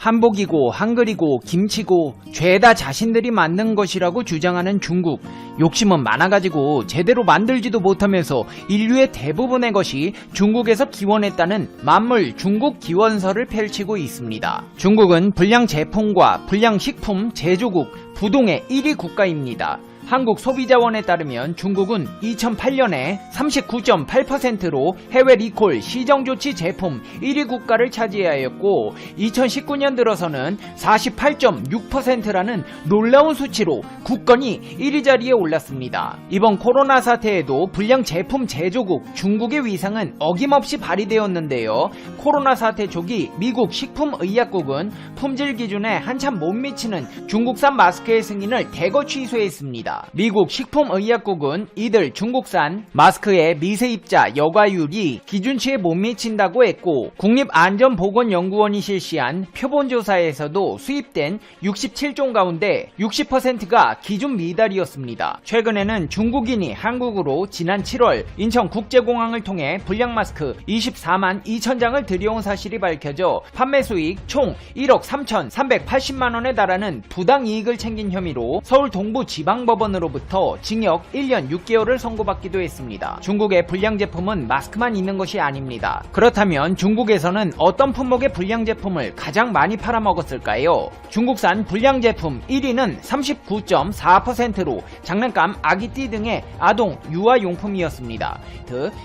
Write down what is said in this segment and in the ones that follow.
한복이고 한글이고 김치고 죄다 자신들이 만든 것이라고 주장하는 중국. 욕심은 많아가지고 제대로 만들지도 못하면서 인류의 대부분의 것이 중국에서 기원했다는 만물 중국 기원설을 펼치고 있습니다. 중국은 불량 제품과 불량 식품 제조국 부동의 1위 국가입니다. 한국 소비자원에 따르면 중국은 2008년에 39.8%로 해외 리콜 시정조치 제품 1위 국가를 차지하였고 2019년 들어서는 48.6%라는 놀라운 수치로 국건이 1위 자리에 올랐습니다. 이번 코로나 사태에도 불량 제품 제조국 중국의 위상은 어김없이 발휘되었는데요. 코로나 사태 초기 미국 식품의약국은 품질 기준에 한참 못 미치는 중국산 마스크의 승인을 대거 취소했습니다. 미국 식품의약국은 이들 중국산 마스크의 미세 입자 여과율이 기준치에 못 미친다고 했고 국립안전보건연구원이 실시한 표본조사에서도 수입된 67종 가운데 60%가 기준 미달이었습니다. 최근에는 중국인이 한국으로 지난 7월 인천국제공항을 통해 불량 마스크 24만 2천 장을 들여온 사실이 밝혀져 판매 수익 총 1억 3,380만 원에 달하는 부당 이익을 챙긴 혐의로 서울 동부지방법원 으로부터 징역 1년 6개월을 선고받기도 했습니다. 중국의 불량 제품은 마스크만 있는 것이 아닙니다. 그렇다면 중국에서는 어떤 품목의 불량 제품을 가장 많이 팔아먹었을까요? 중국산 불량 제품 1위는 39.4%로 장난감, 아기띠 등의 아동 유아용품이었습니다.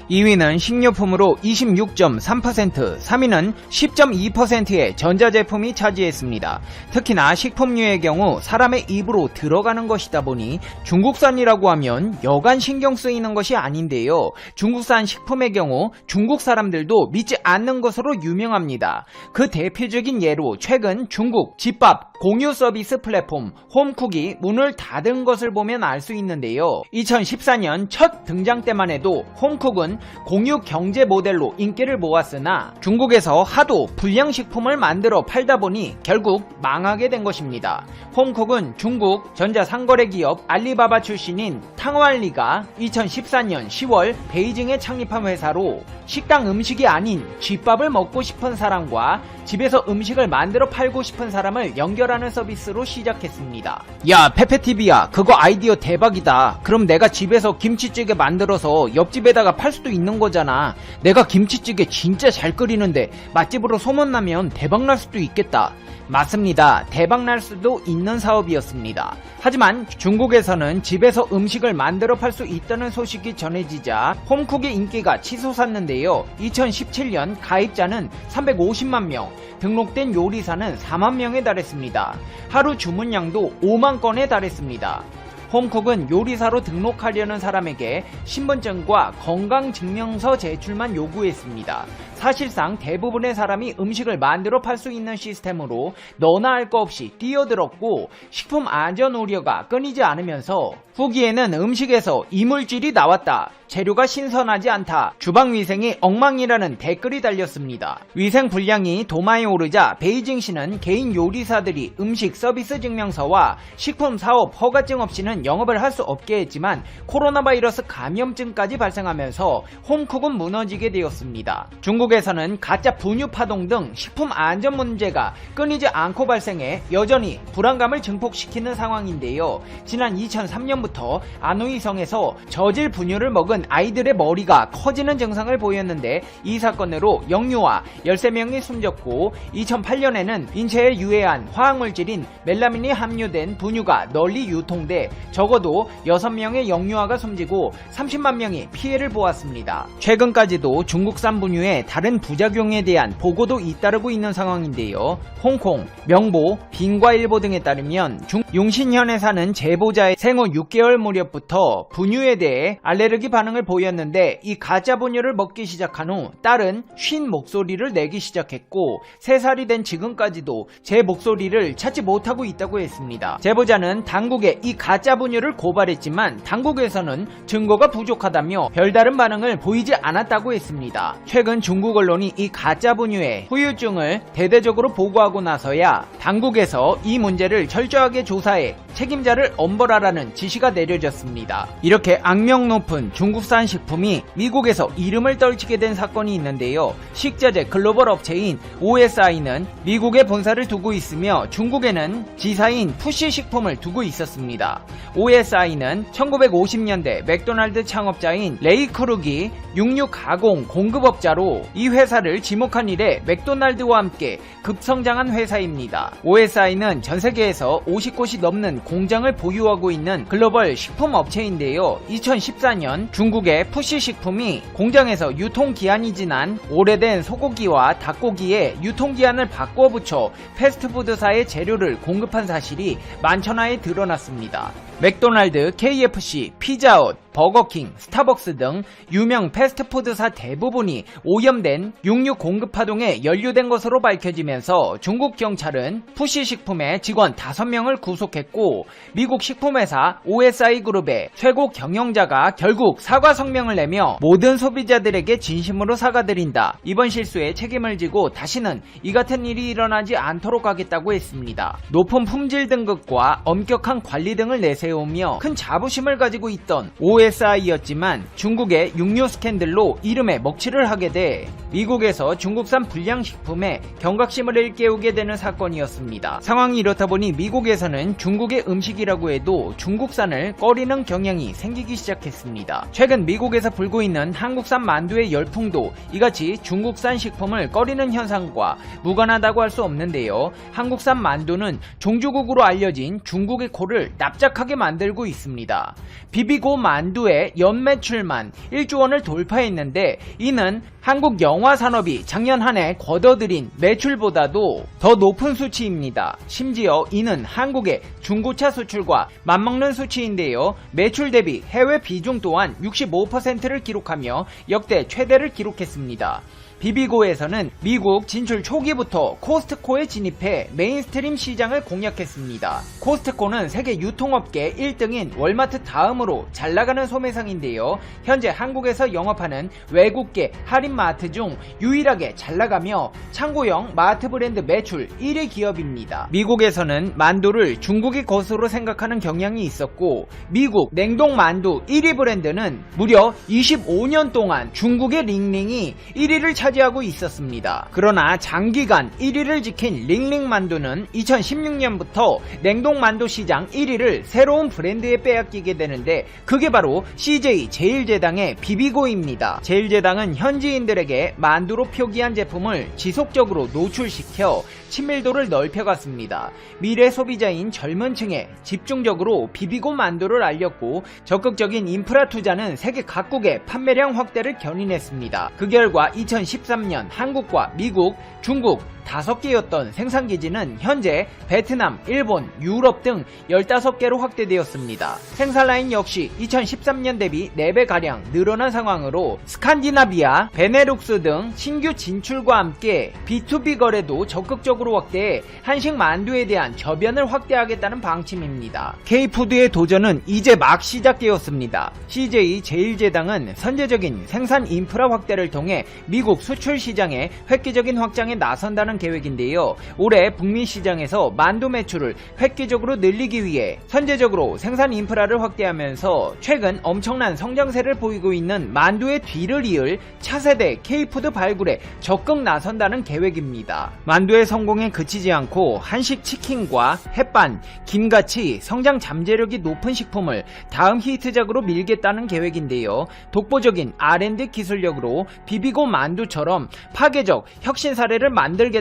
2위는 식료품으로 26.3%, 3위는 10.2%의 전자제품이 차지했습니다. 특히나 식품류의 경우 사람의 입으로 들어가는 것이다 보니 중국산이라고 하면 여간 신경 쓰이는 것이 아닌데요. 중국산 식품의 경우 중국 사람들도 믿지 않는 것으로 유명합니다. 그 대표적인 예로 최근 중국 집밥 공유 서비스 플랫폼 홈쿡이 문을 닫은 것을 보면 알 수 있는데요. 2014년 첫 등장 때만 해도 홈쿡은 공유 경제 모델로 인기를 모았으나 중국에서 하도 불량식품을 만들어 팔다 보니 결국 망하게 된 것입니다. 홈쿡은 중국 전자상거래 기업 알리바바 출신인 탕완리가 2014년 10월 베이징에 창립한 회사로 식당 음식이 아닌 쥐밥을 먹고 싶은 사람과 집에서 음식을 만들어 팔고 싶은 사람을 연결 하는 서비스로 시작했습니다. 야, 페페티비야, 그거 아이디어 대박이다. 그럼 내가 집에서 김치찌개 만들어서 옆집에다가 팔 수도 있는 거잖아. 내가 김치찌개 진짜 잘 끓이는데 맛집으로 소문나면 대박날 수도 있겠다. 맞습니다. 대박 날 수도 있는 사업이었습니다. 하지만 중국에서는 집에서 음식을 만들어 팔 수 있다는 소식이 전해지자 홈쿡의 인기가 치솟았는데요. 2017년 가입자는 350만 명, 등록된 요리사는 4만 명에 달했습니다. 하루 주문량도 5만 건에 달했습니다. 홈쿡은 요리사로 등록하려는 사람에게 신분증과 건강증명서 제출만 요구했습니다. 사실상 대부분의 사람이 음식을 만들어 팔 수 있는 시스템으로 너나 할거 없이 뛰어들었고 식품 안전 우려가 끊이지 않으면서 후기에는 음식에서 이물질이 나왔다. 재료가 신선하지 않다. 주방 위생이 엉망이라는 댓글이 달렸습니다. 위생 불량이 도마에 오르자 베이징시는 개인 요리사들이 음식 서비스 증명서와 식품 사업 허가증 없이는 영업을 할 수 없게 했지만 코로나 바이러스 감염증까지 발생하면서 홈쿡은 무너지게 되었습니다. 중국에서는 가짜 분유 파동 등 식품 안전 문제가 끊이지 않고 발생해 여전히 불안감을 증폭시키는 상황인데요. 지난 2003년부터 아노이성에서 저질 분유를 먹은 아이들의 머리가 커지는 증상을 보였는데 이 사건으로 영유아 13명이 숨졌고 2008년에는 인체에 유해한 화학물질인 멜라민이 함유된 분유가 널리 유통돼 적어도 6명의 영유아가 숨지고 30만 명이 피해를 보았습니다. 최근까지도 중국산 분유에 다른 부작용에 대한 보고도 잇따르고 있는 상황인데요. 홍콩, 명보, 빈과일보 등에 따르면 중 용신현에 사는 제보자의 생후 6개월 무렵부터 분유에 대해 알레르기 반응 을 보였는데 이 가짜 분유를 먹기 시작한 후 딸은 쉰 목소리를 내기 시작했고 3살이 된 지금까지도 제 목소리를 찾지 못하고 있다고 했습니다. 제보자는 당국에 이 가짜 분유를 고발했지만 당국에서는 증거가 부족하다며 별다른 반응을 보이지 않았다고 했습니다. 최근 중국 언론이 이 가짜 분유의 후유증을 대대적으로 보고하고 나서야 당국에서 이 문제를 철저하게 조사해 책임자를 엄벌하라는 지시가 내려졌습니다. 이렇게 악명 높은 중국 중국산 식품이 미국에서 이름을 떨치게 된 사건이 있는데요. 식자재 글로벌 업체인 OSI는 미국에 본사를 두고 있으며 중국에는 지사인 푸시 식품을 두고 있었습니다. OSI는 1950년대 맥도날드 창업자인 레이 크룩이 육류 가공 공급업자로 이 회사를 지목한 이래 맥도날드와 함께 급성장한 회사입니다. OSI는 전 세계에서 50곳이 넘는 공장을 보유하고 있는 글로벌 식품 업체인데요. 2014년 중 국의 푸시 식품이 공장에서 유통기한이 지난 오래된 소고기와 닭고기에 유통기한을 바꿔 붙여 패스트푸드사의 재료를 공급한 사실이 만천하에 드러났습니다. 맥도날드, KFC, 피자헛, 버거킹, 스타벅스 등 유명 패스트푸드사 대부분이 오염된 육류 공급 파동에 연루된 것으로 밝혀지면서 중국 경찰은 푸시 식품의 직원 5명을 구속했고 미국 식품회사 OSI 그룹의 최고 경영자가 결국 사과 성명을 내며 모든 소비자들에게 진심으로 사과드린다. 이번 실수에 책임을 지고 다시는 이 같은 일이 일어나지 않도록 하겠다고 했습니다. 높은 품질 등급과 엄격한 관리 등을 내세 우며 큰 자부심을 가지고 있던 OSI였지만 중국의 육류 스캔들로 이름에 먹칠을 하게 돼 미국에서 중국산 불량식품에 경각심을 일깨우게 되는 사건이었습니다. 상황이 이렇다 보니 미국에서는 중국의 음식이라고 해도 중국산을 꺼리는 경향이 생기기 시작했습니다. 최근 미국에서 불고 있는 한국산 만두의 열풍도 이같이 중국산 식품을 꺼리는 현상과 무관하다고 할 수 없는데요. 한국산 만두는 종주국으로 알려진 중국의 코를 납작하게 만들고 있습니다. 비비고 만두의 연매출만 1조 원을 돌파했는데 이는 한국 영화 산업이 작년 한 해 거둬들인 매출보다도 더 높은 수치입니다. 심지어 이는 한국의 중고차 수출과 맞먹는 수치인데요. 매출 대비 해외 비중 또한 65%를 기록하며 역대 최대를 기록했습니다. 비비고에서는 미국 진출 초기부터 코스트코에 진입해 메인스트림 시장을 공략했습니다. 코스트코는 세계 유통업계 1등인 월마트 다음으로 잘 나가는 소매상인데요. 현재 한국에서 영업하는 외국계 할인마트 중 유일하게 잘 나가며 창고형 마트 브랜드 매출 1위 기업입니다. 미국에서는 만두를 중국의 것으로 생각하는 경향이 있었고 미국 냉동 만두 1위 브랜드는 무려 25년 동안 중국의 링링이 1위를 차 지하고 있었습니다. 그러나 장기간 1위를 지킨 링링 만두는 2016년부터 냉동 만두 시장 1위를 새로운 브랜드에 빼앗기게 되는데 그게 바로 CJ 제일제당의 비비고입니다. 제일제당은 현지인들에게 만두로 표기한 제품을 지속적으로 노출시켜 친밀도를 넓혀갔습니다. 미래 소비자인 젊은 층에 집중적으로 비비고 만두를 알렸고 적극적인 인프라 투자는 세계 각국의 판매량 확대를 견인했습니다. 그 결과 2013년 한국과 미국, 중국, 다섯 개였던 생산기지는 현재 베트남, 일본, 유럽 등 15개로 확대되었습니다. 생산라인 역시 2013년 대비 4배가량 늘어난 상황으로 스칸디나비아, 베네룩스 등 신규 진출과 함께 B2B 거래도 적극적으로 확대해 한식 만두에 대한 저변을 확대하겠다는 방침입니다. K푸드의 도전은 이제 막 시작되었습니다. CJ 제일제당은 선제적인 생산 인프라 확대를 통해 미국 수출 시장의 획기적인 확장에 나선다는 계획인데요. 올해 북미 시장에서 만두 매출을 획기적으로 늘리기 위해 선제적으로 생산 인프라를 확대하면서 최근 엄청난 성장세를 보이고 있는 만두의 뒤를 이을 차세대 K푸드 발굴에 적극 나선다는 계획입니다. 만두의 성공에 그치지 않고 한식 치킨과 햇반, 김같이 성장 잠재력이 높은 식품을 다음 히트작으로 밀겠다는 계획인데요. 독보적인 R&D 기술력으로 비비고 만두처럼 파괴적 혁신 사례를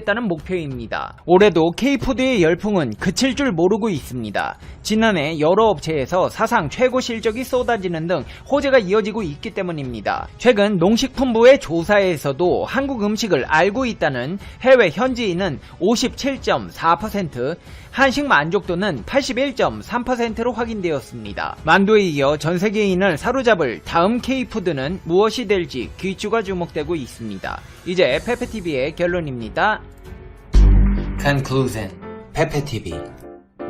만들겠다는 목표입니다. 올해도 K푸드의 열풍은 그칠 줄 모르고 있습니다. 지난해 여러 업체에서 사상 최고 실적이 쏟아지는 등 호재가 이어지고 있기 때문입니다. 최근 농식품부의 조사에서도 한국 음식을 알고 있다는 해외 현지인은 57.4%, 한식 만족도는 81.3%로 확인되었습니다. 만두에 이어 전 세계인을 사로잡을 다음 K푸드는 무엇이 될지 귀추가 주목되고 있습니다. 이제 페페TV의 결론입니다. Conclusion 페페TV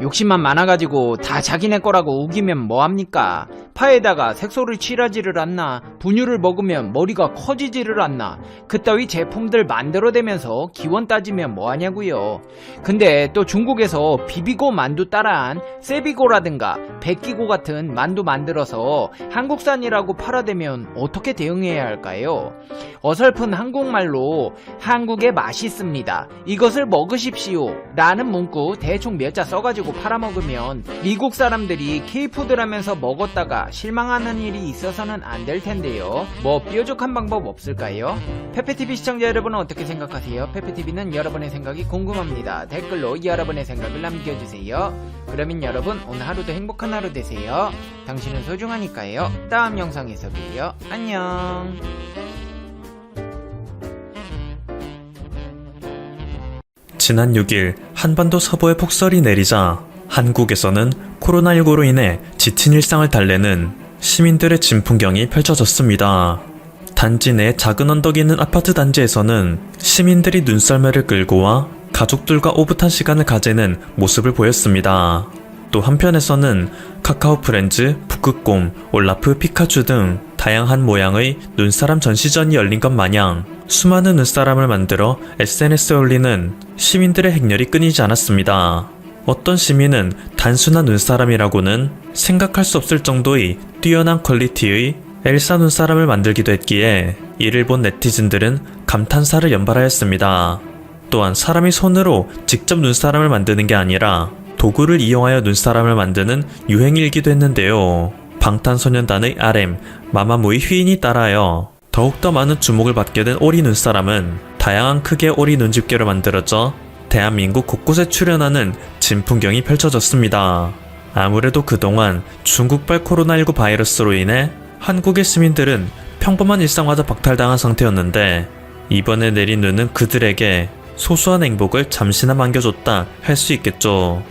욕심만 많아가지고 다 자기네 거라고 우기면 뭐합니까? 파에다가 색소를 칠하지를 않나 분유를 먹으면 머리가 커지지를 않나. 그따위 제품들 만들어대면서 기원 따지면 뭐하냐고요. 근데 또 중국에서 비비고 만두 따라한 세비고라든가 백기고 같은 만두 만들어서 한국산이라고 팔아대면 어떻게 대응해야 할까요? 어설픈 한국말로 한국에 맛있습니다. 이것을 먹으십시오. 라는 문구 대충 몇 자 써가지고 팔아먹으면 미국 사람들이 케이푸드라면서 먹었다가 실망하는 일이 있어서는 안 될 텐데요. 뭐 뾰족한 방법 없을까요? 페페TV 시청자 여러분은 어떻게 생각하세요? 페페TV는 여러분의 생각이 궁금합니다. 댓글로 여러분의 생각을 남겨주세요. 그러면 여러분 오늘 하루도 행복한 하루 되세요. 당신은 소중하니까요. 다음 영상에서 봬요. 안녕. 지난 6일 한반도 서부에 폭설이 내리자 한국에서는 코로나19로 인해 지친 일상을 달래는 시민들의 진풍경이 펼쳐졌습니다. 단지 내 작은 언덕이 있는 아파트 단지에서는 시민들이 눈썰매를 끌고 와 가족들과 오붓한 시간을 가지는 모습을 보였습니다. 또 한편에서는 카카오 프렌즈, 북극곰, 올라프, 피카츄 등 다양한 모양의 눈사람 전시전이 열린 것 마냥 수많은 눈사람을 만들어 SNS에 올리는 시민들의 행렬이 끊이지 않았습니다. 어떤 시민은 단순한 눈사람이라고는 생각할 수 없을 정도의 뛰어난 퀄리티의 엘사 눈사람을 만들기도 했기에 이를 본 네티즌들은 감탄사를 연발하였습니다. 또한 사람이 손으로 직접 눈사람을 만드는 게 아니라 도구를 이용하여 눈사람을 만드는 유행일기도 했는데요. 방탄소년단의 RM, 마마무의 휘인이 따라하여 더욱더 많은 주목을 받게 된 오리 눈사람은 다양한 크기의 오리 눈집게로 만들어져 대한민국 곳곳에 출현하는 진풍경이 펼쳐졌습니다. 아무래도 그동안 중국발 코로나19 바이러스로 인해 한국의 시민들은 평범한 일상마저 박탈당한 상태였는데 이번에 내린 눈은 그들에게 소소한 행복을 잠시나마 안겨줬다 할 수 있겠죠.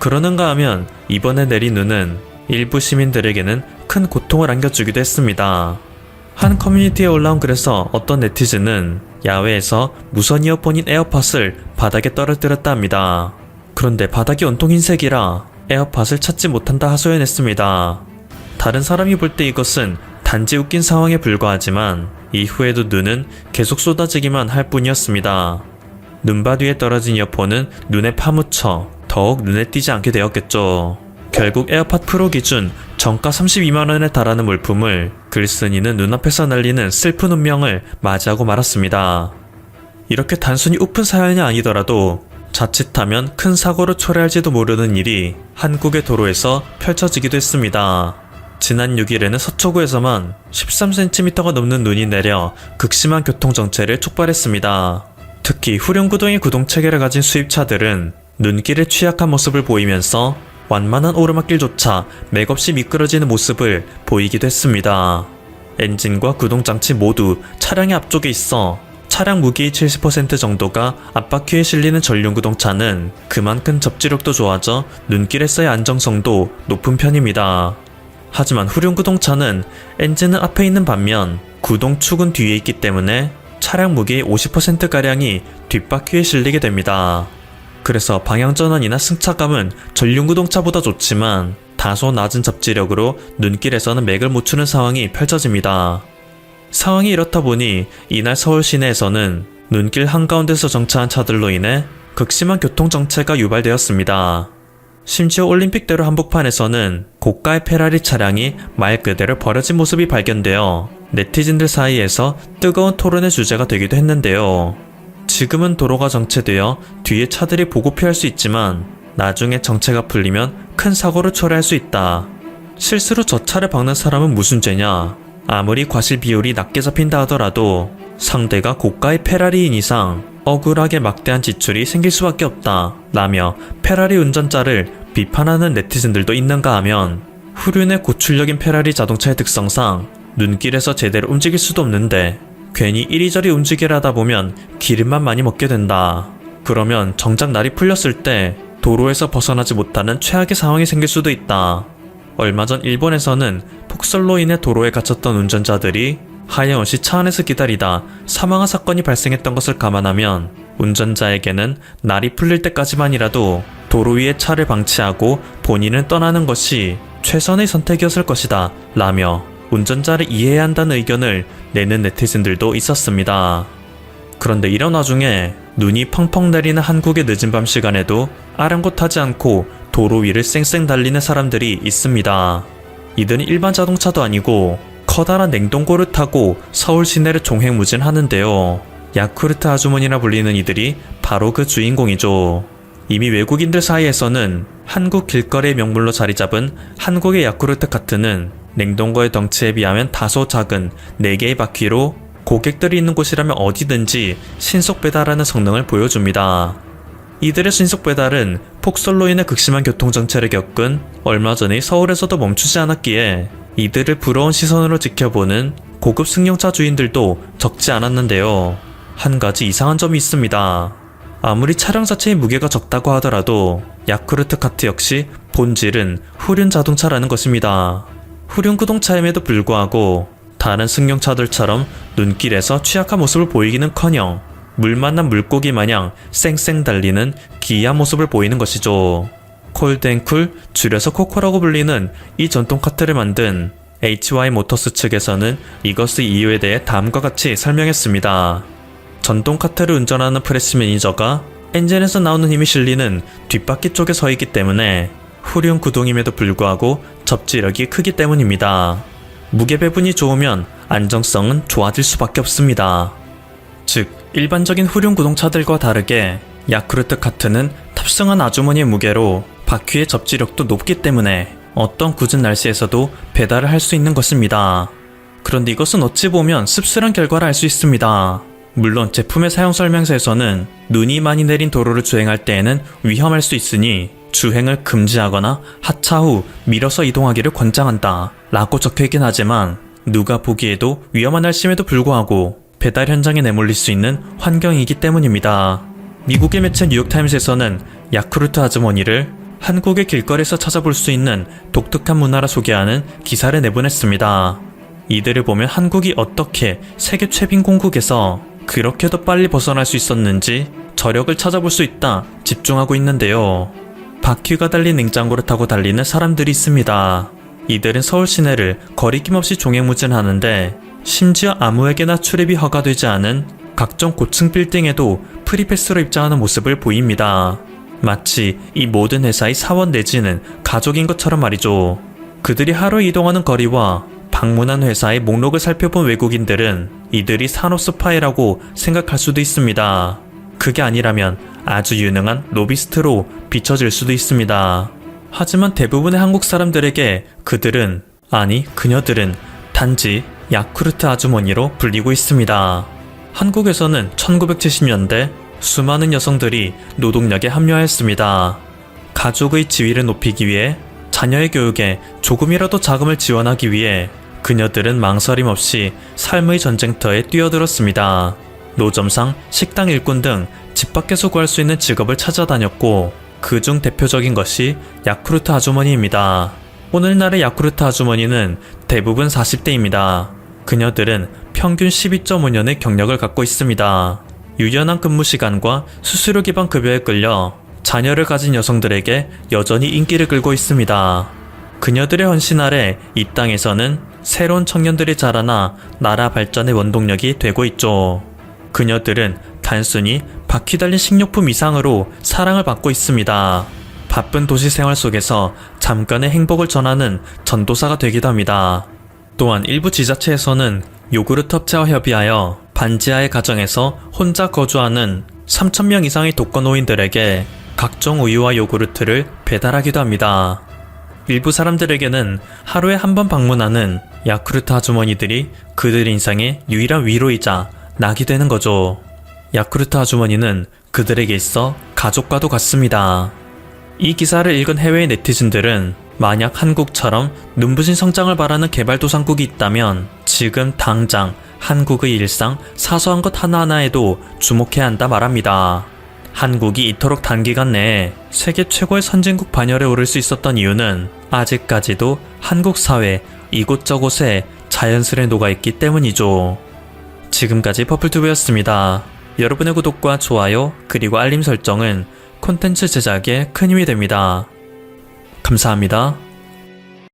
그러는가 하면 이번에 내린 눈은 일부 시민들에게는 큰 고통을 안겨주기도 했습니다. 한 커뮤니티에 올라온 글에서 어떤 네티즌은 야외에서 무선 이어폰인 에어팟을 바닥에 떨어뜨렸다 합니다. 그런데 바닥이 온통 흰색이라 에어팟을 찾지 못한다 하소연했습니다. 다른 사람이 볼 때 이것은 단지 웃긴 상황에 불과하지만 이후에도 눈은 계속 쏟아지기만 할 뿐이었습니다. 눈밭 위에 떨어진 이어폰은 눈에 파묻혀 더욱 눈에 띄지 않게 되었겠죠. 결국 에어팟 프로 기준 정가 32만원에 달하는 물품을 글쓴이는 눈앞에서 날리는 슬픈 운명을 맞이하고 말았습니다. 이렇게 단순히 우픈 사연이 아니더라도 자칫하면 큰 사고로 초래할지도 모르는 일이 한국의 도로에서 펼쳐지기도 했습니다. 지난 6일에는 서초구에서만 13cm가 넘는 눈이 내려 극심한 교통정체를 촉발했습니다. 특히 후륜구동의 구동체계를 가진 수입차들은 눈길에 취약한 모습을 보이면서 완만한 오르막길조차 맥없이 미끄러지는 모습을 보이기도 했습니다. 엔진과 구동장치 모두 차량의 앞쪽에 있어 차량 무게의 70% 정도가 앞바퀴에 실리는 전륜 구동차는 그만큼 접지력도 좋아져 눈길에서의 안정성도 높은 편입니다. 하지만 후륜 구동차는 엔진은 앞에 있는 반면 구동축은 뒤에 있기 때문에 차량 무게의 50%가량이 뒷바퀴에 실리게 됩니다. 그래서 방향전환이나 승차감은 전륜구동차보다 좋지만 다소 낮은 접지력으로 눈길에서는 맥을 못 추는 상황이 펼쳐집니다. 상황이 이렇다 보니 이날 서울 시내에서는 눈길 한가운데서 정차한 차들로 인해 극심한 교통정체가 유발되었습니다. 심지어 올림픽대로 한복판에서는 고가의 페라리 차량이 말 그대로 버려진 모습이 발견되어 네티즌들 사이에서 뜨거운 토론의 주제가 되기도 했는데요. 지금은 도로가 정체되어 뒤에 차들이 보고 피할 수 있지만 나중에 정체가 풀리면 큰 사고를 초래할 수 있다. 실수로 저 차를 박는 사람은 무슨 죄냐? 아무리 과실 비율이 낮게 잡힌다 하더라도 상대가 고가의 페라리인 이상 억울하게 막대한 지출이 생길 수밖에 없다. 라며 페라리 운전자를 비판하는 네티즌들도 있는가 하면 후륜의 고출력인 페라리 자동차의 특성상 눈길에서 제대로 움직일 수도 없는데 괜히 이리저리 움직이려 하다 보면 기름만 많이 먹게 된다. 그러면 정작 날이 풀렸을 때 도로에서 벗어나지 못하는 최악의 상황이 생길 수도 있다. 얼마 전 일본에서는 폭설로 인해 도로에 갇혔던 운전자들이 하염없이 차 안에서 기다리다 사망한 사건이 발생했던 것을 감안하면 운전자에게는 날이 풀릴 때까지만이라도 도로 위에 차를 방치하고 본인은 떠나는 것이 최선의 선택이었을 것이다. 라며 운전자를 이해해야 한다는 의견을 내는 네티즌들도 있었습니다. 그런데 이런 와중에 눈이 펑펑 내리는 한국의 늦은 밤 시간에도 아랑곳하지 않고 도로 위를 쌩쌩 달리는 사람들이 있습니다. 이들은 일반 자동차도 아니고 커다란 냉동고를 타고 서울 시내를 종횡무진하는데요. 야쿠르트 아주머니라 불리는 이들이 바로 그 주인공이죠. 이미 외국인들 사이에서는 한국 길거리의 명물로 자리 잡은 한국의 야쿠르트 카트는 냉동고의 덩치에 비하면 다소 작은 4개의 바퀴로 고객들이 있는 곳이라면 어디든지 신속 배달하는 성능을 보여줍니다. 이들의 신속 배달은 폭설로 인해 극심한 교통정체를 겪은 얼마 전에 서울에서도 멈추지 않았기에 이들을 부러운 시선으로 지켜보는 고급 승용차 주인들도 적지 않았는데요. 한 가지 이상한 점이 있습니다. 아무리 차량 자체의 무게가 적다고 하더라도 야쿠르트 카트 역시 본질은 후륜 자동차라는 것입니다. 후륜 구동차임에도 불구하고 다른 승용차들처럼 눈길에서 취약한 모습을 보이기는커녕 물 만난 물고기 마냥 쌩쌩 달리는 기이한 모습을 보이는 것이죠. 콜드앤쿨 줄여서 코코라고 불리는 이 전통 카트를 만든 HY 모터스 측에서는 이것의 이유에 대해 다음과 같이 설명했습니다. 전동 카트를 운전하는 프레스 매니저가 엔진에서 나오는 힘이 실리는 뒷바퀴 쪽에 서 있기 때문에 후륜 구동임에도 불구하고 접지력이 크기 때문입니다. 무게 배분이 좋으면 안정성은 좋아질 수밖에 없습니다. 즉, 일반적인 후륜 구동차들과 다르게 야쿠르트 카트는 탑승한 아주머니의 무게로 바퀴의 접지력도 높기 때문에 어떤 굳은 날씨에서도 배달을 할 수 있는 것입니다. 그런데 이것은 어찌 보면 씁쓸한 결과를 알 수 있습니다. 물론 제품의 사용 설명서에서는 눈이 많이 내린 도로를 주행할 때에는 위험할 수 있으니 주행을 금지하거나 하차 후 밀어서 이동하기를 권장한다 라고 적혀 있긴 하지만 누가 보기에도 위험한 날씨임에도 불구하고 배달 현장에 내몰릴 수 있는 환경이기 때문입니다. 미국의 매체 뉴욕타임스에서는 야쿠르트 아주머니를 한국의 길거리에서 찾아볼 수 있는 독특한 문화라 소개하는 기사를 내보냈습니다. 이들을 보면 한국이 어떻게 세계 최빈공국에서 그렇게도 빨리 벗어날 수 있었는지 저력을 찾아볼 수 있다 집중하고 있는데요. 바퀴가 달린 냉장고를 타고 달리는 사람들이 있습니다. 이들은 서울 시내를 거리낌 없이 종횡무진하는데 심지어 아무에게나 출입이 허가되지 않은 각종 고층 빌딩에도 프리패스로 입장하는 모습을 보입니다. 마치 이 모든 회사의 사원 내지는 가족인 것처럼 말이죠. 그들이 하루 이동하는 거리와 방문한 회사의 목록을 살펴본 외국인들은 이들이 산업 스파이라고 생각할 수도 있습니다. 그게 아니라면 아주 유능한 로비스트로 비춰질 수도 있습니다. 하지만 대부분의 한국 사람들에게 그들은, 아니, 그녀들은 단지 야쿠르트 아주머니로 불리고 있습니다. 한국에서는 1970년대 수많은 여성들이 노동력에 합류하였습니다. 가족의 지위를 높이기 위해 자녀의 교육에 조금이라도 자금을 지원하기 위해 그녀들은 망설임 없이 삶의 전쟁터에 뛰어들었습니다. 노점상, 식당 일꾼 등 집 밖에서 구할 수 있는 직업을 찾아다녔고 그 중 대표적인 것이 야쿠르트 아주머니입니다. 오늘날의 야쿠르트 아주머니는 대부분 40대입니다. 그녀들은 평균 12.5년의 경력을 갖고 있습니다. 유연한 근무 시간과 수수료 기반 급여에 끌려 자녀를 가진 여성들에게 여전히 인기를 끌고 있습니다. 그녀들의 헌신 아래 이 땅에서는 새로운 청년들이 자라나 나라 발전의 원동력이 되고 있죠. 그녀들은 단순히 바퀴 달린 식료품 이상으로 사랑을 받고 있습니다. 바쁜 도시 생활 속에서 잠깐의 행복을 전하는 전도사가 되기도 합니다. 또한 일부 지자체에서는 요구르트 업체와 협의하여 반지하의 가정에서 혼자 거주하는 3,000명 이상의 독거노인들에게 각종 우유와 요구르트를 배달하기도 합니다. 일부 사람들에게는 하루에 한 번 방문하는 야쿠르트 아주머니들이 그들 인생의 유일한 위로이자 낙이 되는 거죠. 야쿠르트 아주머니는 그들에게 있어 가족과도 같습니다. 이 기사를 읽은 해외 네티즌들은 만약 한국처럼 눈부신 성장을 바라는 개발도상국이 있다면 지금 당장 한국의 일상 사소한 것 하나하나에도 주목해야 한다 말합니다. 한국이 이토록 단기간 내에 세계 최고의 선진국 반열에 오를 수 있었던 이유는 아직까지도 한국 사회 이곳저곳에 자연스레 녹아있기 때문이죠. 지금까지 퍼플튜브였습니다. 여러분의 구독과 좋아요 그리고 알림 설정은 콘텐츠 제작에 큰 힘이 됩니다. 감사합니다.